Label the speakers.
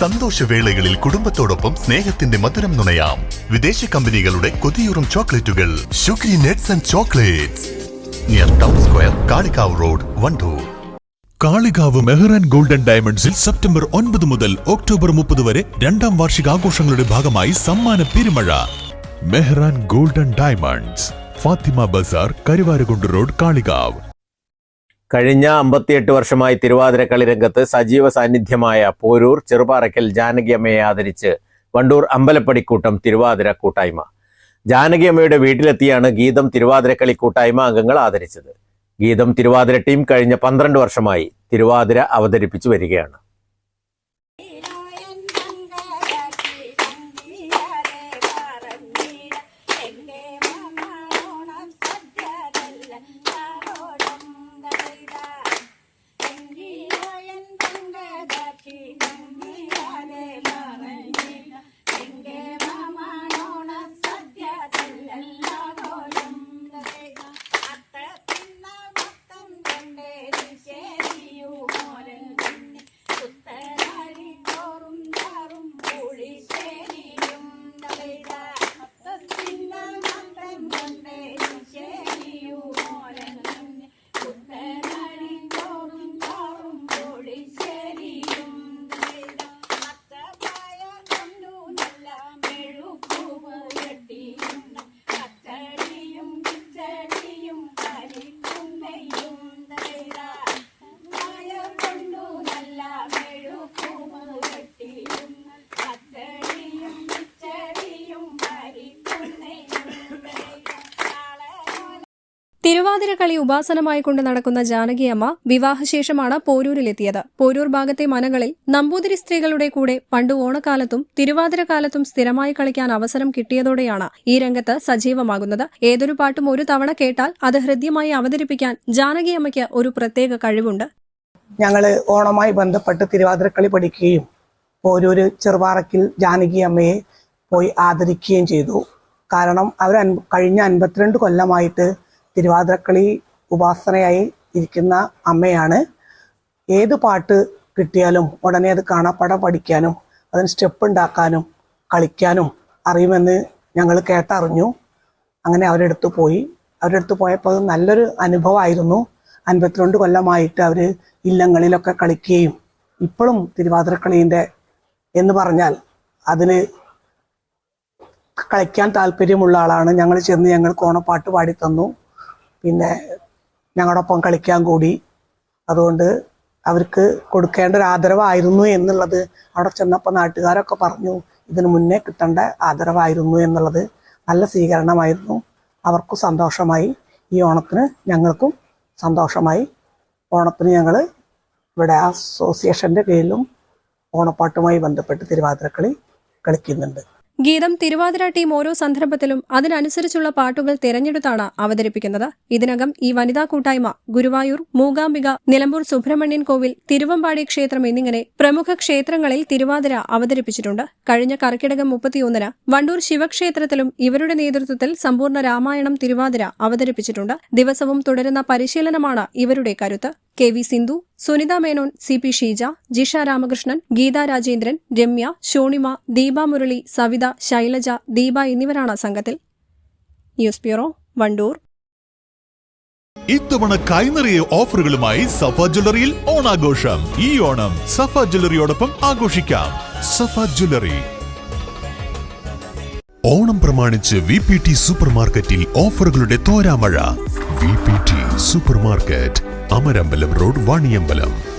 Speaker 1: സന്തോഷവേളകളിൽ കുടുംബത്തോടൊപ്പം സ്നേഹത്തിന്റെ മധുരം നുണയാം. വിദേശ കമ്പനികളുടെ കൊതിയൂറും ചോക്ലേറ്റുകൾ. ഷുഗ്രി nets and chocolates. Near town square Kalikavu road Wandoor.
Speaker 2: Kalikavu Mehran golden ഡയമണ്ട്സിൽ സെപ്റ്റംബർ ഒൻപത് മുതൽ ഒക്ടോബർ മുപ്പത് വരെ രണ്ടാം വാർഷികാഘോഷങ്ങളുടെ ഭാഗമായി സമ്മാന പെരുമഴ. Mehran golden diamonds Fathima Bazaar Karuvarakundu road Kalikavu.
Speaker 3: കഴിഞ്ഞ അമ്പത്തിയെട്ട് വർഷമായി തിരുവാതിരക്കളി രംഗത്ത് സജീവ സാന്നിധ്യമായ പോരൂർ ചെറുപാറയ്ക്കൽ ജാനകിയമ്മയെ ആദരിച്ച് വണ്ടൂർ അമ്പലപ്പടിക്കൂട്ടം തിരുവാതിര കൂട്ടായ്മ. ജാനകിയമ്മയുടെ വീട്ടിലെത്തിയാണ് ഗീതം തിരുവാതിരക്കളി കൂട്ടായ്മ അംഗങ്ങൾ ആദരിച്ചത്. ഗീതം തിരുവാതിര ടീം കഴിഞ്ഞ പന്ത്രണ്ട് വർഷമായി തിരുവാതിര അവതരിപ്പിച്ചു വരികയാണ്.
Speaker 4: തിരുവാതിരക്കളി ഉപാസനമായി കൊണ്ട് നടക്കുന്ന ജാനകിയമ്മ വിവാഹശേഷമാണ് പോരൂരിലെത്തിയത്. പോരൂർ ഭാഗത്തെ മനകളിൽ നമ്പൂതിരി സ്ത്രീകളുടെ കൂടെ പണ്ട് ഓണക്കാലത്തും തിരുവാതിരക്കാലത്തും സ്ഥിരമായി കളിക്കാൻ അവസരം കിട്ടിയതോടെയാണ് ഈ രംഗത്ത് സജീവമാകുന്നത്. ഏതൊരു പാട്ടും ഒരു തവണ കേട്ടാൽ അത് ഹൃദ്യമായി അവതരിപ്പിക്കാൻ ജാനകിയമ്മയ്ക്ക് ഒരു പ്രത്യേക കഴിവുണ്ട്.
Speaker 5: ഞങ്ങൾ ഓണമായി ബന്ധപ്പെട്ട് തിരുവാതിരക്കളി പഠിക്കുകയും പോരൂര് ചെറുപാറക്കിൽ ജാനകിയമ്മയെ പോയി ആദരിക്കുകയും ചെയ്തു. കാരണം അവർ കഴിഞ്ഞ അൻപത്തിരണ്ട് കൊല്ലമായിട്ട് തിരുവാതിരക്കളി ഉപാസനയായി ഇരിക്കുന്ന അമ്മയാണ്. ഏത് പാട്ട് കിട്ടിയാലും ഉടനെ അത് കാണാപ്പാടം പഠിക്കാനും അതിന് സ്റ്റെപ്പ് ഉണ്ടാക്കാനും കളിക്കാനും അറിയുമെന്ന് ഞങ്ങൾ കേട്ടറിഞ്ഞു. അങ്ങനെ അവരുടെ അടുത്ത് പോയി. അവരുടെ അടുത്ത് പോയപ്പോൾ അത് നല്ലൊരു അനുഭവമായിരുന്നു. അൻപത്തിരണ്ട് കൊല്ലമായിട്ട് അവർ ഇല്ലങ്ങളിലൊക്കെ കളിക്കുകയും ഇപ്പോഴും തിരുവാതിരക്കളീന്റെ എന്ന് പറഞ്ഞാൽ അതിന് കളിക്കാൻ താല്പര്യമുള്ള ആളാണ്. ഞങ്ങൾ ചെന്ന് ഞങ്ങൾക്ക് ഓണപ്പാട്ട് പാടിത്തന്നു. തന്നു പിന്നെ ഞങ്ങളോടൊപ്പം കളിക്കാൻ കൂടി. അതുകൊണ്ട് അവർക്ക് കൊടുക്കേണ്ട ഒരു ആദരവായിരുന്നു എന്നുള്ളത് അവിടെ ചെന്നപ്പോൾ നാട്ടുകാരൊക്കെ പറഞ്ഞു ഇതിന് മുന്നേ കിട്ടേണ്ട ആദരവായിരുന്നു എന്നുള്ളത് നല്ല സ്വീകരണമായിരുന്നു. അവർക്കും സന്തോഷമായി. ഈ ഓണത്തിന് ഞങ്ങൾക്കും സന്തോഷമായി. ഓണത്തിന് ഞങ്ങൾ ഇവിടെ അസോസിയേഷന്റെ കീഴിലും ഓണപ്പാട്ടുമായി ബന്ധപ്പെട്ട് തിരുവാതിരക്കളി കളിക്കുന്നുണ്ട്.
Speaker 4: ഗീതം തിരുവാതിര ടീം ഓരോ സന്ദർഭത്തിലും അതിനനുസരിച്ചുള്ള പാട്ടുകൾ തിരഞ്ഞെടുത്താണ് അവതരിപ്പിക്കുന്നത്. ഇതിനകം ഈ വനിതാ കൂട്ടായ്മ ഗുരുവായൂർ മൂകാംബിക നിലമ്പൂർ സുബ്രഹ്മണ്യൻ കോവിൽ തിരുവമ്പാടി ക്ഷേത്രം എന്നിങ്ങനെ പ്രമുഖ ക്ഷേത്രങ്ങളിൽ തിരുവാതിര അവതരിപ്പിച്ചിട്ടുണ്ട്. കഴിഞ്ഞ കർക്കിടകം മുപ്പത്തിയൊന്നിന് വണ്ടൂർ ശിവക്ഷേത്രത്തിലും ഇവരുടെ നേതൃത്വത്തിൽ സമ്പൂർണ രാമായണം തിരുവാതിര അവതരിപ്പിച്ചിട്ടുണ്ട്. ദിവസവും തുടരുന്ന പരിശീലനമാണ് ഇവരുടെ കരുത്ത്. K V Sindhu Sunitha Menon C P Sheeja Jisha Ramakrishnan Geetha Rajendran Ramya Shonima Deepa Murali Savitha Shailaja Deepa എന്നിവരാണ് സംഘത്തിൽ. News bureau Wandoor.
Speaker 2: ഇത്തവണ കൈനിറിയ ഓഫറുകളുമായി സഫ ജ്വല്ലറിയിൽ ഓണാഘോഷം. ഈ ഓണം സഫ ജ്വല്ലറിയോടൊപ്പം ആഘോഷിക്കാം. സഫ ജ്വല്ലറി. ഓണം പ്രമാണിച്ച് വി പി ടി സൂപ്പർ മാർക്കറ്റിൽ ഓഫറുകളുടെ തോരാമഴ. V P T super market Amarambalam road Vaniyambalam.